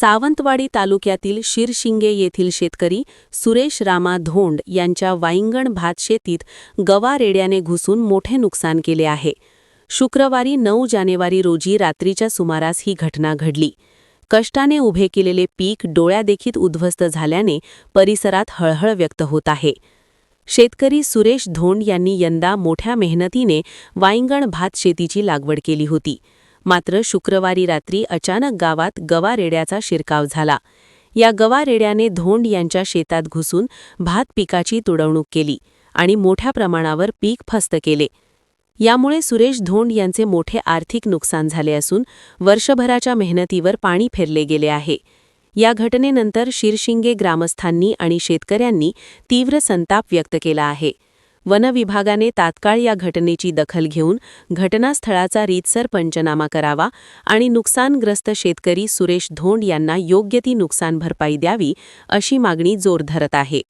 सावंतवाडी तालुक्यातील शिरशिंगे येथील शेतकरी सुरेश रामा धोंड यांच्या वाईंगण भात शेतीत गवा रेड्याने घुसून मोठे नुकसान केले आहे. शुक्रवारी नऊ जानेवारी रोजी रात्रीच्या सुमारास ही घटना घडली. कष्टाने उभे केलेले पीक डोळ्यादेखीत उद्ध्वस्त झाल्याने परिसरात हळहळ व्यक्त होत आहे. शेतकरी सुरेश धोंड यांनी यंदा मोठ्या मेहनतीने वाईंगण भात शेतीची लागवड केली होती. मात्र शुक्रवारी रात्री अचानक गावात गवा रेड्याचा शिरकाव झाला. या गवा रेड्याने धोंड यांच्या शेतात घुसून भात पिकाची तुडवणूक केली आणि मोठ्या प्रमाणावर पीक फस्त केले. यामुळे सुरेश धोंड यांचे मोठे आर्थिक नुकसान झाले असून वर्षभराच्या मेहनतीवर पाणी फिरले गेले आहे. या घटनेनंतर शिरशिंगे ग्रामस्थांनी आणि शेतकऱ्यांनी तीव्र संताप व्यक्त केला आहे. वनविभागाने तात्काळ या घटनेची दखल घेऊन घटनास्थळाचा रीतसर पंचनामा करावा आणि नुकसानग्रस्त शेतकरी सुरेश धोंड यांना योग्य ती नुकसान भरपाई द्यावी अशी मागणी जोर धरत आहे.